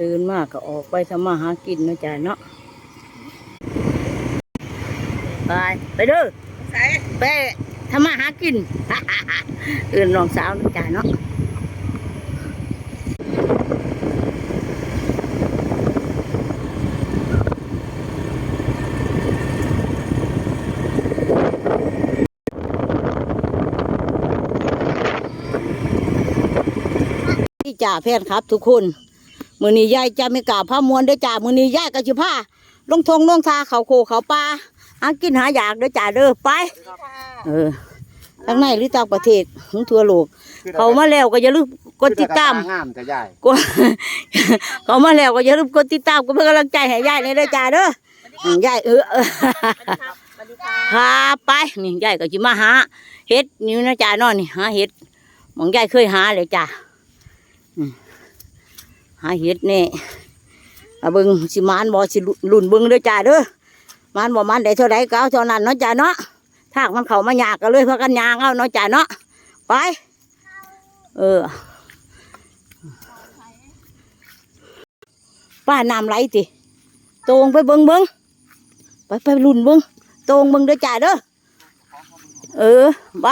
ตื่นมากก็ออกไปทำมาหากินเนาะจ้าเนาะไปไปเด้อใส่ไปทำมาหากินเอื่นน้องสาวเนาะจ้าเนาะนี่จ่าแพทย์ครับทุกคน มือนี้ยายจะไม่กล่าวผ้ามวนเด้อจ่ามือนี้ยายกับชิผ้าลงทงลงทาเขาโคเขาปลาหากินหาอยากเด้อจ่าเด้อไปเออทั้งในหรือต่างประเทศทั้งทั่วโลก เขามาแล้วก็อย่าลืมกดติดตามงามจะใหญ่กดเขามาแล้วก็อย่าลืมกดติดตามก็เพื่อกำลังใจให้ยายเลยเด้อจ่าเด้ออืมยายเออเออสวัสดีค่ะพาไปนี่ยายก็จิมาหาเห็ดนี่นะจ่าเนอนนี่หาเห็ดหมองยายเคยหาเลยจ้าอืม หาเห็ดนี่เอาบิ่งสิมานบ่สิลุ่นเบิ่งเด้อจ่าเด้อมานบ่มันได้เท่าไรก็เอาเท่านั้นเนาะจ่าเนาะทากมันเขามาหยากก็เลยพากันยางเอาเนาะจ่าเนาะไปเออป้าน้ำไหลติตรงไปเบิ่งเบิ่งไปไปลุ่นเบิ่งตรงมึงเด้อจ่าเด้อเออไป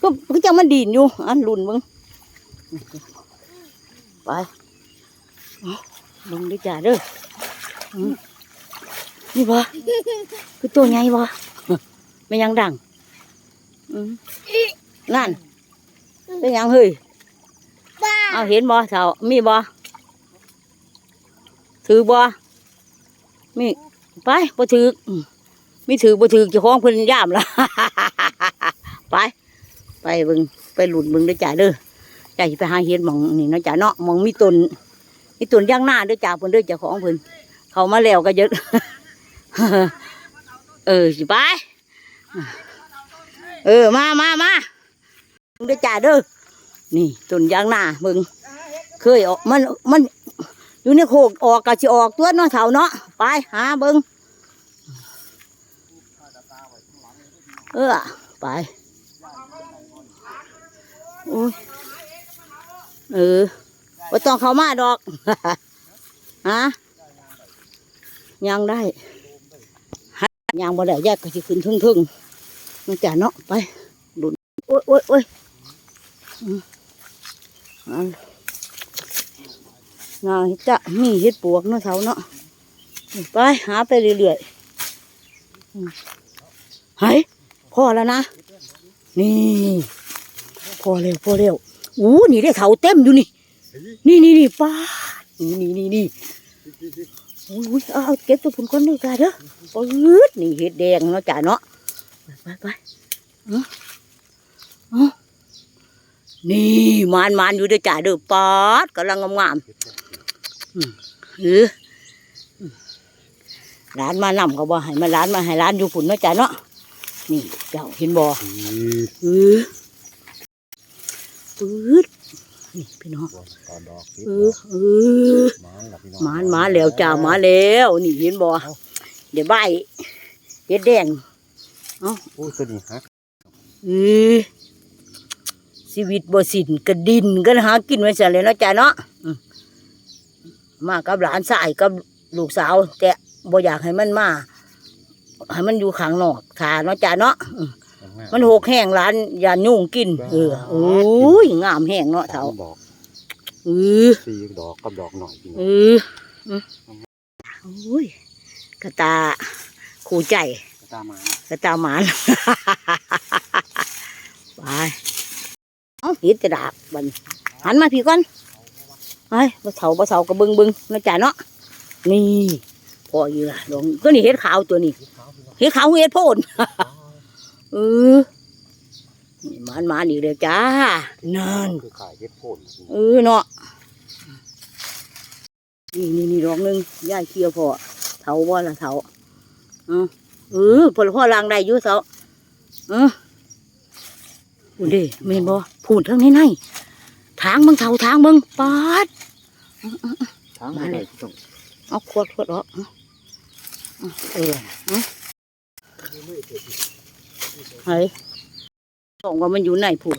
ก็ก็จะมันดีนอยู่อันหลุนมึง ไปเอาลงเด้อจ่าเด้ออืมนี่บ่คือตัวใหญ่บ่ไม่ยังดังอืมนั่นเป็นหยังเฮ้ยเอาเห็นบ่เท่ามีบ่ถือบ่มีไปบ่ถืออืมมีถือบ่ถือเจ้าของเพิ่นย่ามละไป ไปเบิ่งไปหลุดเบิ่งเด้อจ้าเด้อ จ้าสิไปหาเห็ดหมองนี่เนาะจ้าเนาะหมองมีต้นมีต้นย่างหน้าเด้อจ้าเพิ่นเด้อเจ้าของเพิ่นเขามาแล้วก็เยอะเออสิไปเออมามามาเบิ่งเด้อจ้าเด้อนี่ต้นย่างหน้าเบิ่งเคยออกมันมันอยู่ในโคกออกก็สิออกตัวเนาะเถาเนาะไปหาเบิงเออไปโอ้ย เออว่าต้องเขามาดอกฮะยังได้ยังบ่ได้แยกก็สิขึ้นทึ่งๆมันจะเนาะไปดุนโอ้ยโอ้ยโอ้ยอืมเอาจะมีเห็ดปวกเนาะเสาเนาะไปหาไปเรื่อยๆอืมหายพอแล้วนะ นี่ พอเร็วพอเร็ว อู้นี่ได้เถาเต็มอยู่นี่ นี่นี่นี่ป้าดนี่นี่นี่นี่อุ้ยอุ้ยเอาเอาเก็บตัวผุนก้อนด้วยจ้าเด้อปื๊ดนี่เห็ดแดงเนาะจ้าเนาะไปไปไปเอาเอานี่มานมานอยู่เด้อจ้าเด้อปาดกำลังงามๆเออร้านมานำก็บ่ให้มาร้านมาให้ร้านอยู่ฝุ่นเนาะจ้ะเนาะนี่เจ้าเห็นบ่เออ ปื๊ดนี่พี่น้องตอนดอกเออเออมาแล้วพี่น้องมามาแล้วจ้ามาแล้วนี่เห็นบ่เดี๋ยวใบเฮ็ดแดงโอ้ยตัวนี้ฮักเออชีวิตบ่สิ้นกระดินกันหากินไว้ซะเลยเนาะจ้ะเนาะอืมมากับหลานชายกับลูกสาว แต่บ่อยากให้มันมาให้มันอยู่ข้างนอกทาเนาะจ้ะเนาะอื มมันหกแห้งหลานอย่ายุ่งกิน เออโอ้ยงามแห้งเนาะเฒ่าดอกเออสี่ดอกกับดอกหน่อยพี่น้เอองออืมโอ้ยกระตาขู่ใจตามมากระตาหมานไปเอาเห็ดจะดาบบันหันมาพี่ก่อนไอ้บ่เฒ่าบ่เฒ่าก็เบิ่งเบิ่งนะจ๊ะเนาะนี่พออยู่ละดองก็นี่เห็ดขาวตัวนี้เห็ดขาวเห็ดโพน เออนี่หมานหมานอีกเลยจ้านั่นคือขายเฮ็ดโพนเออเนาะนี่นี่นี่ดอกหนึงย่ายเคียวพอเถาบ่ละเถาเออเออพอพ่อล้างได้อยู่เถาเออพูดดิเมนบ่พูดทั้งในในทางเบิ่งเถาทางเบิ่งปาดทั้งไม่ได้พี่น้องเอาขวดขวดออกเอาเอา เออเอาเฮ้ยบอกว่ามันอยู่ไหนพูด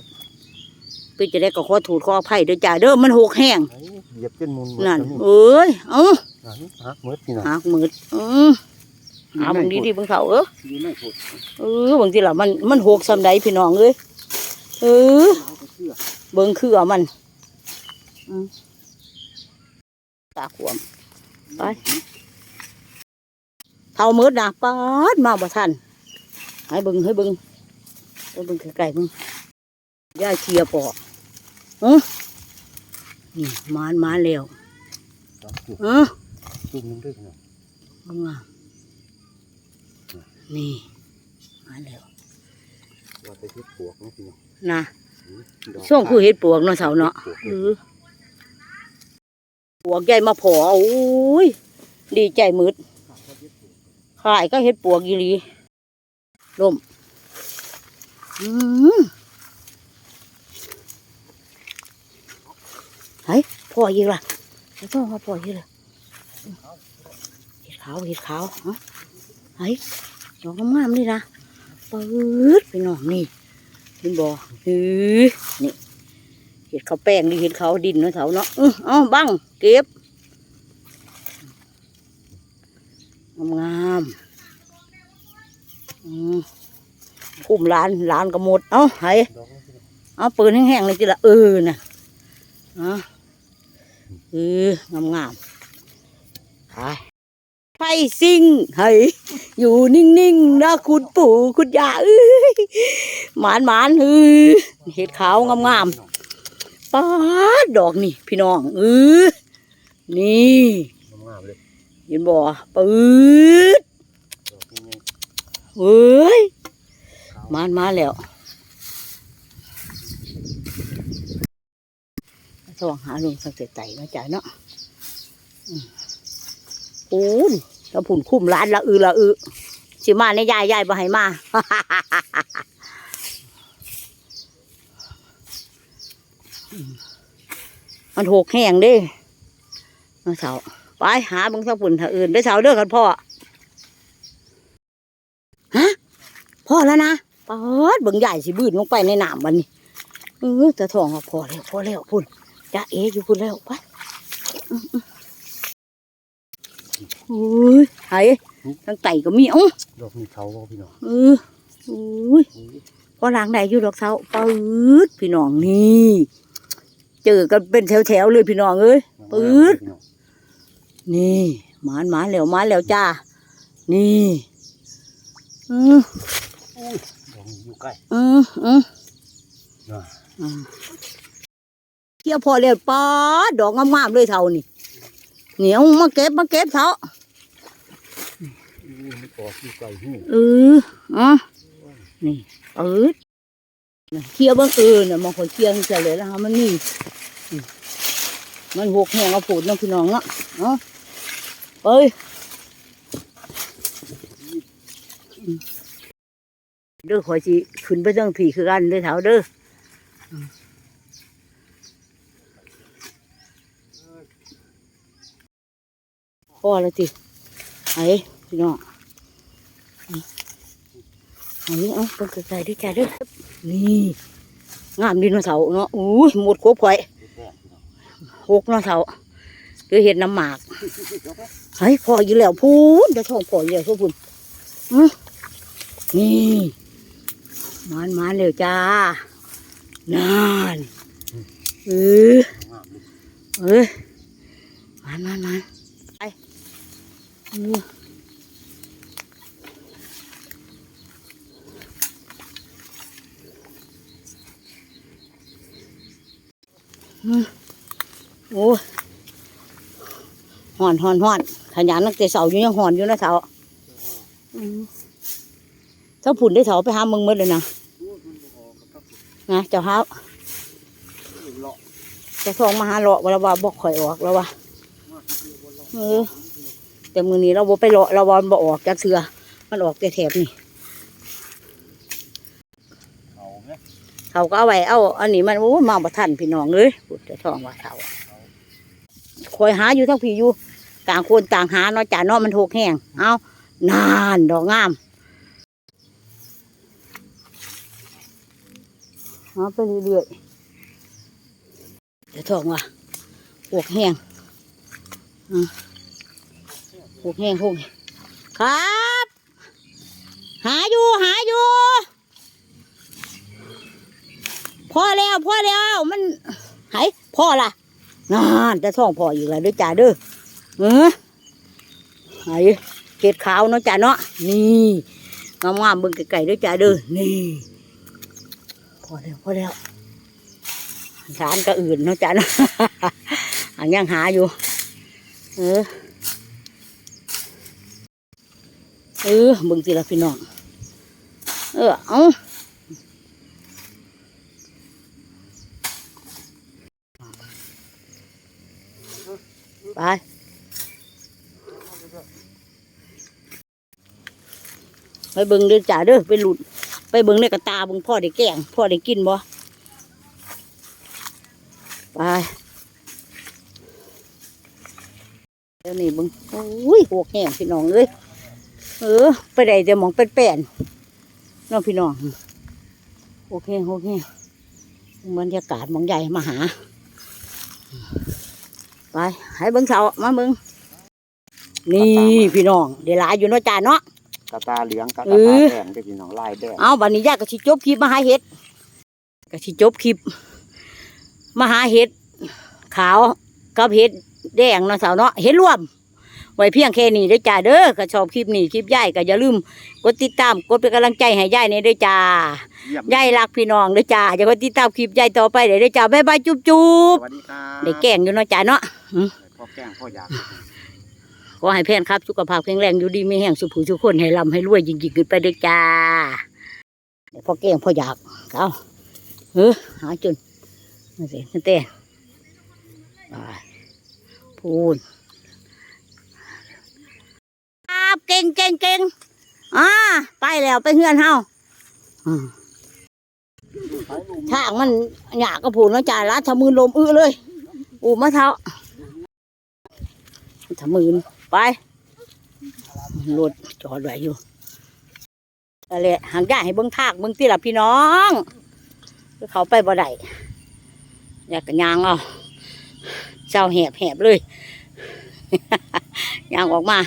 เป็นจะได้ก็ขอถูดขออภัยเด้อจ้าเด้อมันหกแห้งไอ้เหยียบจนมุนหมดนั่นแล้วเอ้ยเอ้านี่หักเมื่อนี่นะหักมืดอือหาบางดีดีๆเบางเขาเออดีไม่พูดเออบางทีละมันมันหกสำใดพี่น้องเอ้ยเออเขาก็เชื่อเบิ่งคือเอามันอืมตาขวมไปเท่ามืดนะปาดมาบ่ทัน ให้เบิ่งให้เบิ่งให้เบิ่งไกลๆเบิ่งย่าเชียร์ปอกเออนี่มานมาแล้วสองจุดเออจุดนึงด้วยนะเอางามนี่มาแล้วว่าไปเฮ็ดปวกนะพี่น้องนะดอกช่วงคือเห็ดปวกเนาะเสาเนาะปวกเออปวกใหญ่มาพอโอ้ยดีใจมืดขายก็เห็ดปวกยีห ลีลมเฮ้ยพ่อยีกล่ะไม่ต้องมาพ่อยีกเลยเห็ดขาวเห็ดขาวเฮ้ยดอกงามๆนี่นะปื๊ดไปหน่องนี่เห็นบ่เออนี่เห็ดเขาแป้งนี่เห็ดเขาดินเนาะเสาเนาะอื้อเอาบังเก็บงามๆ อืมคุ้มร้านร้านก็หมด เอ้าไห้ดอกนั้นพี่น้องเอาปืนแห้งๆเลยจีละเออน่ะอะเอองามๆไปไฟซิ่งเฮ้ยอยู่นิ่งๆนะคุณปู่คุณย่าเอ้ยหมานหมานๆเฮ้ยเห็ดขาวงามๆป้าดดอกนี่ พี่น้องเออนี่งามๆเลยเห็นบ่ปืดดอกนี้ เฮ้ยมานมาแล้วสว่างหาลุงสังเกตใจนะจ๊ะเนาะโอ้ยถ้าผุนคุ้มร้านละอือละอือสิมาในยายยายบ่ให้มามันหกแห้งเด้มาเสาไปหาบางเสาปุ่นถ้าอื่นได้สาวเด้อกันพ่อฮะพ่อ แล้วนะปอดเบิ่งใหญ่สิบืนลงไปในน้ำมันนี่เออแต่ทองว่าพอแล้วพอแล้วพุ่นจ้าเออยู่พุ่นแล้วไปอื้อๆโอ้ยไห้ทั้งไต่ก็มีเอ้าดอกนี้เขาบ่พี่น้องเออโอ้ยพอหลังใดอยู่ดอกเสาปืดพี่น้องนี่เจอกันเป็นแถวๆเลยพี่น้องเอ้ยปื๊ดพี่น้องนี่หมานหมานแล้วหมานแล้วจ้านี่อือ ดอกนี้อยู่ใกล้อืออือน่ะอือเที่ยวพอแล้วป้าดดอกงามๆเลยเท่านี่เหนียวมาเก็บมาเก็บเท่าอู้มันออกอยู่ไกลหูเอออะนี่ปืดเคี่ยวเบิ้งเออเนี่ยมองคนเคี่ยวจะเลยแล้วฮะมันนี่อืมมันหกแห้งเอาปูดเน้องพี่น้องเนาะเนาะเอ้ยอืม เด้อขอยสิขึ้นไปเรื่องผีคือกันเด้อเถาเด้ออืมพอแล้วจิไอ้พี่น้องอันนี้เอ้าเป็นไก่ด้วยจ้าเด้วยนี่งามดินเสาเนาะอู้หมดครบไข่หกเนาะเสาเดี๋ยวเห็ดน้ำหมากเฮ้ยพออยู่แล้วพูนเดี๋ยวท้องพออยู่แล้วทุกคนนี่ มานมาแล้วจ้านานเออเลยเอ้ยมานมานมานไปโอ้ห่อนห่อนห่อนขยันตั้งแต่เสาอยู่ยังห่อนอยู่นะเสาอืม เจ้าผุ่นได้เสาไปหามึงหมดเลยนะนะเจ้าเท้าเลาะจะส่งมาหาเลาะเราว่าบอกข่อยออกแล้วว่าเออแต่มือนี้เราบ่ไปเลาะเราบอลบ่ออกจากเสือมันออกแต่แถบนี่เขาเนี่ยเขาก็เอาไว้เอาอันนี้มันโอ้ยมาบ่ทันพี่น้องเลยพูดแต่ท้องว่าเขาคอยหาอยู่ทั้งพี่อยู่ต่างคนต่างหาเนาะจ่าเนาะมันถูกแห้งเอานานดอกงาม เอาไปเรื่อยเดี๋ยวทองว่ะปวกแห้งอปวกแห้งพวกนี้ครับ หาอยู่หาอยู่พ่อแล้วพ่อแล้วมันหายพ่อละนานจะท่องพ่ออยู่แล้วด้วยจ้าเด้อเออหายเกล็ดขาวเนาะจ้าเนาะนี่งามงมๆเบิ่งไก่ๆด้วยจ้าเด้อนี่ อแล้วพอแล้วสารก็อื่นเนาะจ้าเนะอันยังหาอยู่ เออ เออเบิ่งสิละพี่น้อง เออ เอาไปไปบิ่งเด้อจ่าเด้อไปหลุด ไปเบิ่งในกระตาเบิ่งพ่อได้แกงพ่อได้กินบ่ไปเดี๋ยวนี้เบิ่งโอ้ยหกแห้งพี่น้องเอ้ยเออ ไปได้แต่หมองเป็นแป้นน้องพี่น้องหกแห้งหกแห้งบรรยากาศมองใหญ่มาหา ไปให้เบิ่งเสามาเบิ่งนี่พี่น้องเดี๋ยวหลายอยู่เนาะจ่าเนาะ กระตาเหลืองกับกเอระตาอแดงได้พี่น้องลายแดงเอาบัดนี้ยายก็สิจบคลิปมาหาเห็ดก็สิจบคลิปมาหาเห็ดขาวกับเห็ดแดงเนาะสาวเนาะเห็ดรวม ไว้เพียงแค่นี้เด้อจ้าเด้อก็ชอบคลิปนี้คลิปยายก็อย่าลืมกดติดตามกดเป็นกำลังใจให้ยายในเด้อจ้าเยี่ยมยายรักพี่น้องเด้อจ้าอย่ากดติดตามคลิปยายต่อไปเด้อจ้าบ๊ายบายจุ๊บจุสบวัสดีครับได้แกล้งอยู่เนาะจ้าเนาะพ่อแกล้งพ่ออยาก ขอให้แพนครับสุขภาพแข็งแรงอยู่ดีไม่แห้งสุขผู้ทุกคนให้ร่ำให้รวยยิ่งยิ่งขึ้นไปเด้อจ้าพ่อแกล้งพ่ออยากเอาเฮ้อหาจนนั่นสินั่นเต้พูนครับเก่งเก่งเก่งอ่าไปแล้วไปเฮือนเฮาอืมทามันหยากกระพูนเนาะจ้าละทำมือลมอื้อเลย อูมะเท้าทำมือ ไปรถจอดไว้อยู่อะไรหางย่าให้เบิ้งทากเบิ้งตีละพี่น้องเขาไปบ่ได้อยากกันยางเอาเจ้าแหบแหบเลยยางออกมา